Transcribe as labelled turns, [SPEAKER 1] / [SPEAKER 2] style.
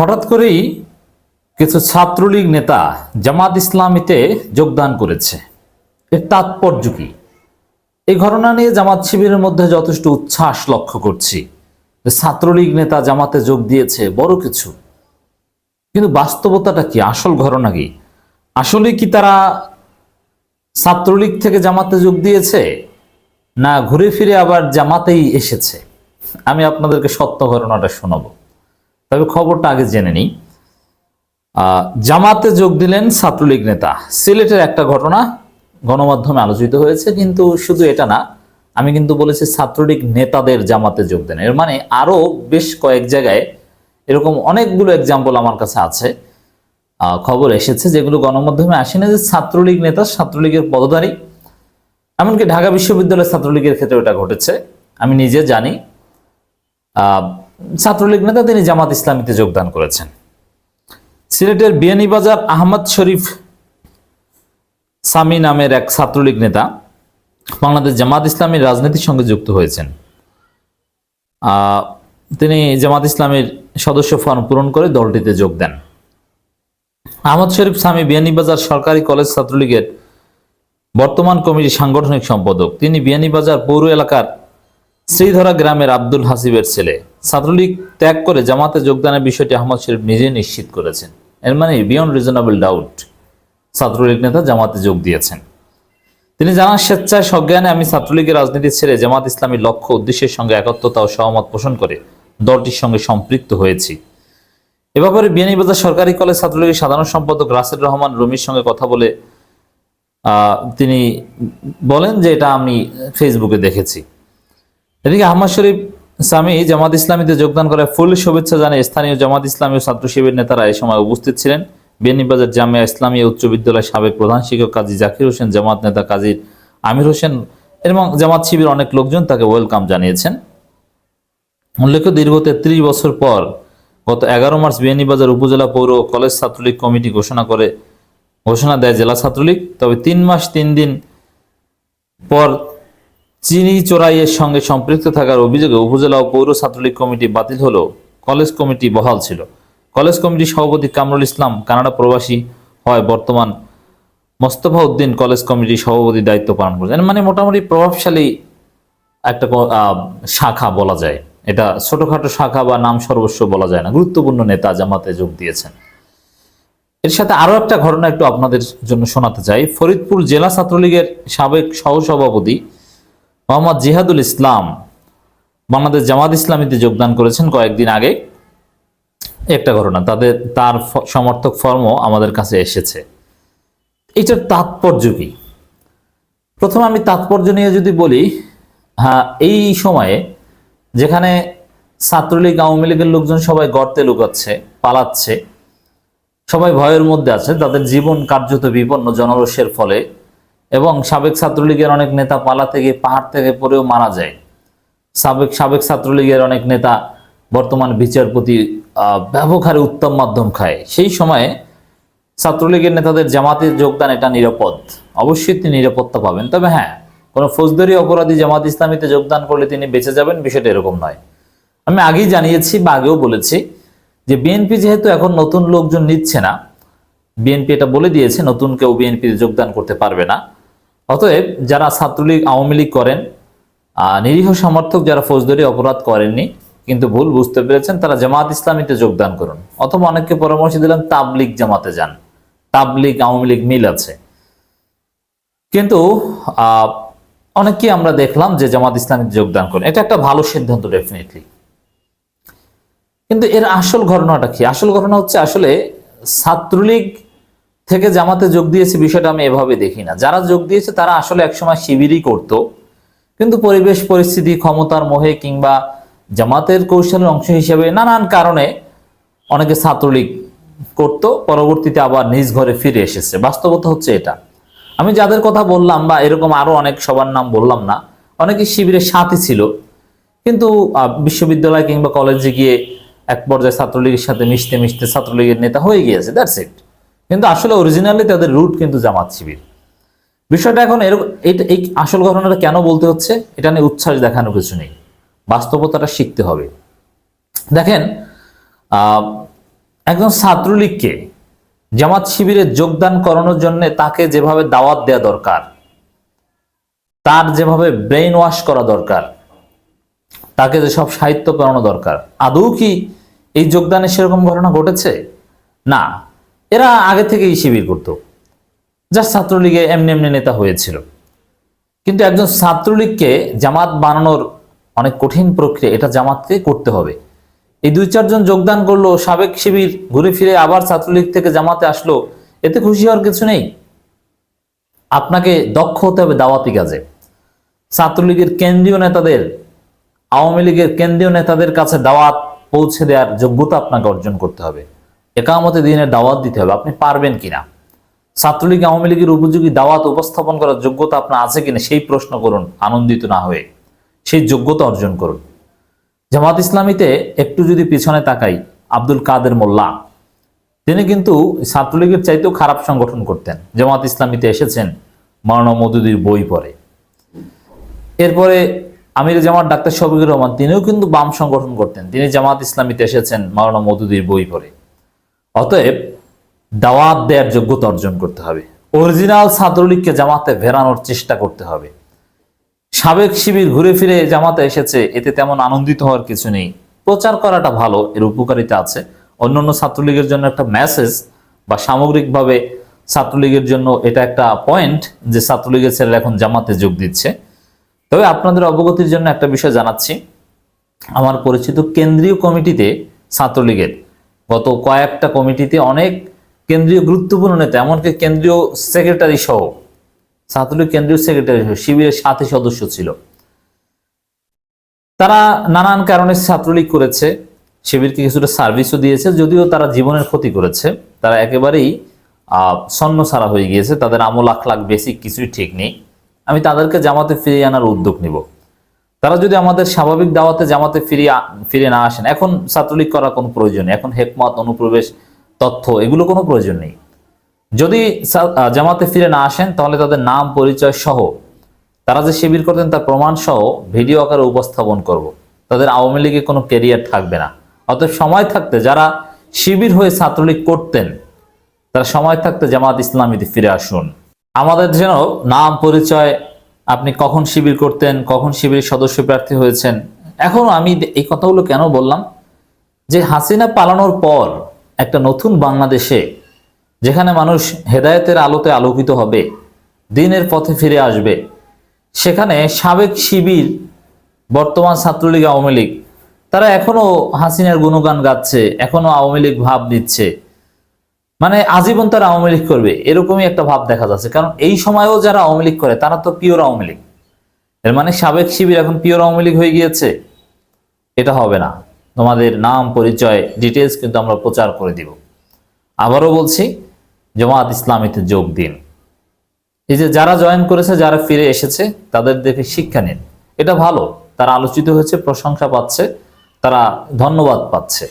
[SPEAKER 1] হঠাৎ করেই কিছু ছাত্রলীগ নেতা জামাত ইসলামীতে যোগদান করেছে। এর তাৎপর্য কি? এই ঘটনা নিয়ে জামাত শিবিরের মধ্যে যথেষ্ট উচ্ছ্বাস লক্ষ্য করছি যে ছাত্রলীগ নেতা জামাতে যোগ দিয়েছে, বড় কিছু। কিন্তু বাস্তবতাটা কি? আসল ঘটনা কি? আসলে কি তারা ছাত্রলীগ থেকে জামাতে যোগ দিয়েছে, না ঘুরে ফিরে আবার জামাতেই এসেছে? আমি আপনাদেরকে সত্য ঘটনাটা শোনাবো। তবে খবরটা আগে জেনে নিই। জামাতে যোগ দিলেন ছাত্রলীগ নেতা। সিলেটের একটা ঘটনা গণমাধ্যমে আলোচিত হয়েছে, কিন্তু শুধু এটা না, আমি কিন্তু বলেছি ছাত্রলীগ নেতাদের জামাতে যোগ দেন। এর মানে আরও বেশ কয়েক জায়গায় এরকম অনেকগুলো এক্সাম্পল আমার কাছে আছে। খবর এসেছে যেগুলো গণমাধ্যমে আসেনি যে ছাত্রলীগ নেতা ছাত্রলীগের পদধারী। এমনকি ঢাকা বিশ্ববিদ্যালয়ের ছাত্রলীগের ক্ষেত্রে এটা ঘটেছে। আমি নিজে জানি। ছাত্রলীগ নেতা তিনি জামাত ইসলামীতে যোগদান করেছেন। সিলেটের বিয়ানীবাজার আহমদ শরীফ সামি নামের এক ছাত্রলীগ নেতা বাংলাদেশ জামাত ইসলামীর রাজনীতির সঙ্গে যুক্ত হয়েছেন। তিনি জামাত ইসলামীর সদস্য ফর্ম পূরণ করে দলটিতে যোগ দেন। আহমদ শরীফ স্বামী বিয়ানীবাজার সরকারি কলেজ ছাত্রলীগের বর্তমান কমিটির সাংগঠনিক সম্পাদক। তিনি বিয়ানীবাজার পৌর এলাকার শ্রীধরা গ্রামের আব্দুল হাসিবের ছেলে। ছাত্রলীগ ত্যাগ করে জামাতে যোগদানের বিষয়টি আহমদ শরীফ নিজে নিশ্চিত করেছেন। এর মানে বিয়ন্ড রিজনেবল ডাউট ছাত্রলীগ নেতা জামাতে যোগ দিয়েছেন। তিনি জানান, স্বেচ্ছায় সজ্ঞানে আমি ছাত্রলীগের রাজনীতি ছেড়ে জামাত ইসলামীর লক্ষ্য উদ্দেশ্যের সঙ্গে একত্রতা ও সহমত পোষণ করে দলটির সঙ্গে সম্পৃক্ত হয়েছি। এ ব্যাপারে বিয়ানীবাজার সরকারি কলেজ ছাত্রলীগের সাধারণ সম্পাদক রাসেল রহমান রুমির সঙ্গে কথা বলে তিনি বলেন যে এটা আমি ফেসবুকে দেখেছি। এদিকে আহমদ শরীফ সামি জামাত ইসলামীতে যোগদান করে ফুল শুভেচ্ছা জানিয়ে স্থানীয় জামাত ইসলামী ছাত্র শিবির নেতারা এই সময় উপস্থিত ছিলেন। বিয়ানীবাজার জামিয়া ইসলামিয়া উচ্চ বিদ্যালয়ের সাবেক প্রধান শিক্ষক কাজী জাকির হোসেন, জামাত নেতা কাজী আমির হোসেন এবং জামাত শিবির অনেক লোকজন তাকে ওয়েলকাম জানিয়েছেন। উল্লেখ্য, দীর্ঘ তেত্রিশ বছর পর গত এগারো মার্চ বিয়ানীবাজার উপজেলা পৌর কলেজ ছাত্রলীগ কমিটি ঘোষণা করে, ঘোষণা দেয় জেলা ছাত্রলীগ। তবে তিন মাস তিন দিন পর চিনি চোরাইয়ের সঙ্গে সম্পৃক্ত থাকার অভিযোগে উপজেলা ও পৌর ছাত্রলীগ কমিটি বাতিল হলেও কলেজ কমিটি বহাল ছিল। কলেজ কমিটির সভাপতি কামরুল ইসলাম কানাডা প্রবাসী হয় বর্তমান মোস্তফা উদ্দিন কলেজ কমিটির সভাপতির দায়িত্ব পালন করেছেন। মানে মোটামুটি প্রভাবশালী একটা শাখা বলা যায়। এটা ছোটখাটো শাখা বা নাম সর্বস্ব বলা যায় না। গুরুত্বপূর্ণ নেতা জামাতে যোগ দিয়েছেন। এর সাথে আরও একটা ঘটনা একটু আপনাদের জন্য শোনাতে চাই। ফরিদপুর জেলা ছাত্রলীগের সাবেক সহসভাপতি মোহাম্মদ জিহাদুল ইসলাম বাংলাদেশ জামাত ইসলামীতে যোগদান করেছেন কয়েকদিন আগে। একটা ঘটনা, তাদের, তার সমর্থক ফর্মও আমাদের কাছে এসেছে। এটার তাৎপর্য কি? প্রথমে আমি তাৎপর্য নিয়ে যদি বলি হ্যাঁ এই সময়ে যেখানে ছাত্রলীগ, আওয়ামী লীগের লোকজন সবাই গর্তে লুকাচ্ছে, পালাচ্ছে, সবাই ভয়ের মধ্যে আছে, তাদের জীবন কার্যত বিপন্ন, জনরোষের ফলে এবং সাবেক ছাত্রলীগের অনেক নেতা পালা থেকে পাহাড় থেকে পড়েও মারা যায়। সাবেক সাবেক ছাত্রলীগের অনেক নেতা বর্তমান বিচারপতি ব্যাপক হারে উত্তম মাধ্যম খায়। সেই সময়ে ছাত্রলীগের নেতাদের জামাতে যোগদান এটা নিরাপদ। অবশ্যই তিনি নিরাপত্তা পাবেন। তবে হ্যাঁ কোনো ফৌজদারি অপরাধী জামাত ইসলামীতে যোগদান করলে তিনি বেঁচে যাবেন বিষয়টা এরকম নয়। আমি আগেই জানিয়েছি বা আগেও বলেছি যে বিএনপি যেহেতু এখন নতুন লোকজন নিচ্ছে না, বিএনপি এটা বলে দিয়েছে, নতুন কেউ বিএনপিতে যোগদান করতে পারবে না। অতএব যারা ছাত্রলীগ আওয়ামী লীগ করেন নিরীহ সমর্থক যারা ফৌজদারি অপরাধ করেননি কিন্তু ভুল বুঝতে পেরেছেন তারা জামাত ইসলামীতে যোগদান করুন। অথবা অনেককে পরামর্শ দিলাম তাবলিগ জামাতে যান। তাবলিগ আওয়ামী লীগ মিল আছে। কিন্তু আহ, অনেককেই আমরা দেখলাম যে জামাত ইসলামীতে যোগদান করেন। এটা একটা ভালো সিদ্ধান্ত ডেফিনেটলি কিন্তু এর আসল ঘটনাটা কি? আসল ঘটনা হচ্ছে আসলে ছাত্রলীগ থেকে জামাতে যোগ দিয়েছে বিষয়টা আমি এভাবে দেখি না। যারা যোগ দিয়েছে তারা আসলে একসময় শিবিরই করত। কিন্তু পরিবেশ, পরিস্থিতি, ক্ষমতার মোহে কিংবা জামাতের কৌশলের অংশ হিসেবে নানান কারণে অনেকে ছাত্রলীগ করত, পরবর্তীতে আবার নিজ ঘরে ফিরে এসেছে। বাস্তবতা হচ্ছে এটা। আমি যাদের কথা বললাম বা এরকম আরও অনেক সবার নাম বললাম না অনেকে শিবিরের সাথে ছিল। কিন্তু বিশ্ববিদ্যালয় কিংবা কলেজে গিয়ে এক পর্যায়ে ছাত্রলীগের সাথে মিশতে মিশতে ছাত্রলীগের নেতা হয়ে গিয়েছে। দ্যাটস ইট কিন্তু আসলে অরিজিনালি তাদের রুট কিন্তু জামাত শিবির। বিষয়টা এখন এরকম এই আসল ঘটনাটা কেন বলতে হচ্ছে, এটা নিয়ে উচ্ছ্বাস দেখানো কিছু নেই। বাস্তবতাটা শিখতে হবে। দেখেন একজন ছাত্রলীগকে জামাত শিবিরে যোগদান করানোর জন্য তাকে যেভাবে দাওয়াত দেওয়া দরকার, তার যেভাবে ব্রেইন ওয়াশ করা দরকার, তাকে যেসব সাহিত্য করানো দরকার, আদৌ কি এই যোগদানে সেরকম ঘটনা ঘটেছে? না। এরা আগে থেকেই শিবির করত। যা ছাত্রলীগে এমনি এমনি নেতা হয়েছিল। কিন্তু একজন ছাত্রলীগকে জামাত বানানোর অনেক কঠিন প্রক্রিয়া, এটা জামাতকে করতে হবে। এই দুই চারজন যোগদান করল, সাবেক শিবির ঘুরে ফিরে আবার ছাত্রলীগ থেকে জামাতে আসলো, এতে খুশি হওয়ার কিছু নেই। আপনাকে দক্ষ হতে হবে দাওয়াতি কাজে। ছাত্রলীগের কেন্দ্রীয় নেতাদের, আওয়ামী লীগের কেন্দ্রীয় নেতাদের কাছে দাওয়াত পৌঁছে দেওয়ার যোগ্যতা আপনাকে অর্জন করতে হবে। একামতে দিনের দাওয়াত দিতে হবে। আপনি পারবেন কিনা? ছাত্রলীগ, আওয়ামী লীগের উপযোগী দাওয়াত উপস্থাপন করার যোগ্যতা আপনার আছে কিনা সেই প্রশ্ন করুন, আনন্দিত না হয়ে। সেই যোগ্যতা অর্জন করুন। জামাত ইসলামীতে একটু যদি পিছনে তাকাই, আব্দুল কাদের মোল্লা, তিনি কিন্তু ছাত্রলীগের চাইতেও খারাপ সংগঠন করতেন। জামাত ইসলামীতে এসেছেন, মাওলানা মদুদির বই পড়ে। এরপরে আমির জামাত ডাক্তার শফিকুর রহমান, তিনিও কিন্তু বাম সংগঠন করতেন। তিনি জামাত ইসলামীতে এসেছেন, মাওলানা মদুদির বই পড়ে। অতএব দাওয়াত দেওয়ার যোগ্যতা অর্জন করতে হবে। অরিজিনাল ছাত্রলীগকে জামাতে ভেরানোর চেষ্টা করতে হবে। সাবেক শিবির ঘুরে ফিরে জামাতে এসেছে, এতে তেমন আনন্দিত হওয়ার কিছু নেই। প্রচার করাটা ভালো, এর উপকারিতা আছে। অন্যান্য ছাত্রলীগের জন্য একটা মেসেজ বা সামগ্রিকভাবে ছাত্রলীগের জন্য এটা একটা পয়েন্ট যে ছাত্রলীগের ছেলেরা এখন জামাতে যোগ দিচ্ছে। তবে আপনাদের অবগতির জন্য একটা বিষয় জানাচ্ছি। আমার পরিচিত কেন্দ্রীয় কমিটিতে ছাত্রলীগের গত কয়েকটা কমিটিতে অনেক কেন্দ্রীয় গুরুত্বপূর্ণ নেতা, এমনকি কেন্দ্রীয় সেক্রেটারি সহ, ছাত্রলীগ কেন্দ্রীয় সেক্রেটারি সহ, শিবিরের সাথে সদস্য ছিল। তারা নানান কারণে ছাত্রলীগ করেছে, শিবিরকে কিছুটা সার্ভিসও দিয়েছে, যদিও তারা জীবনের ক্ষতি করেছে। তারা একেবারেই সন্ন ছাড়া হয়ে গিয়েছে, তাদের আমল আখলাখ বেসিক কিছুই ঠিক নেই। আমি তাদেরকে জামাতে ফিরিয়ে আনার উদ্যোগ নিব। তারা যদি আমাদের স্বাভাবিক দাওয়াতে জামাতে ফিরিয়ে, ফিরে না আসেন, এখন ছাত্রলীগ করার কোনো প্রয়োজন নেই, এখন হেকমত, অনুপ্রবেশ, তথ্য, এগুলো কোনো প্রয়োজন নেই। যদি জামাতে ফিরে না আসেন, তাহলে তাদের নাম, পরিচয় সহ, তারা যে শিবির করতেন তার প্রমাণ সহ ভিডিও আকারে উপস্থাপন করব। তাদের আওয়ামী লীগে কোনো ক্যারিয়ার থাকবে না। অতএব সময় থাকতে যারা শিবির হয়ে ছাত্রলীগ করতেন, তারা সময় থাকতে জামাত ইসলামীতে ফিরে আসুন। আমাদের যেন নাম, পরিচয় আপনি কখন শিবির করতেন, কখন শিবির সদস্য প্রার্থী হয়েছেন? এখন আমি এই কথাগুলো কেন বললাম? যে হাসিনা পালানোর পর একটা নতুন বাংলাদেশে, যেখানে মানুষ হেদায়েতের আলোতে আলোকিত হবে, দিনের পথে ফিরে আসবে, সেখানে সাবেক শিবির, বর্তমান ছাত্রলীগ আওয়ামী লীগ, তারা এখনও হাসিনার গুণগান গাচ্ছে এখনও আওয়ামী লীগ ভাব দিচ্ছে মানে আজীবন তারা আওয়ামী লীগ করবে, এরকমই একটা ভাব দেখা যাচ্ছে। কারণ এই সময়ও যারা আওয়ামী লীগ করে, তারা তো পিওর আওয়ামী লীগ। এর মানে সাবেক শিবির এখন পিওর আওয়ামী লীগ হয়ে গিয়েছে, এটা হবে না। তোমাদের নাম, পরিচয় ডিটেলস কিন্তু আমরা প্রচার করে দিব। আবারও বলছি, জামাত ইসলামীতে যোগ দিন। এই যে যারা জয়েন করেছে, যারা ফিরে এসেছে, তাদের দেখে শিক্ষা নিন। এটা ভালো, তারা আলোচিত হয়েছে, প্রশংসা পাচ্ছে, তারা ধন্যবাদ পাচ্ছে।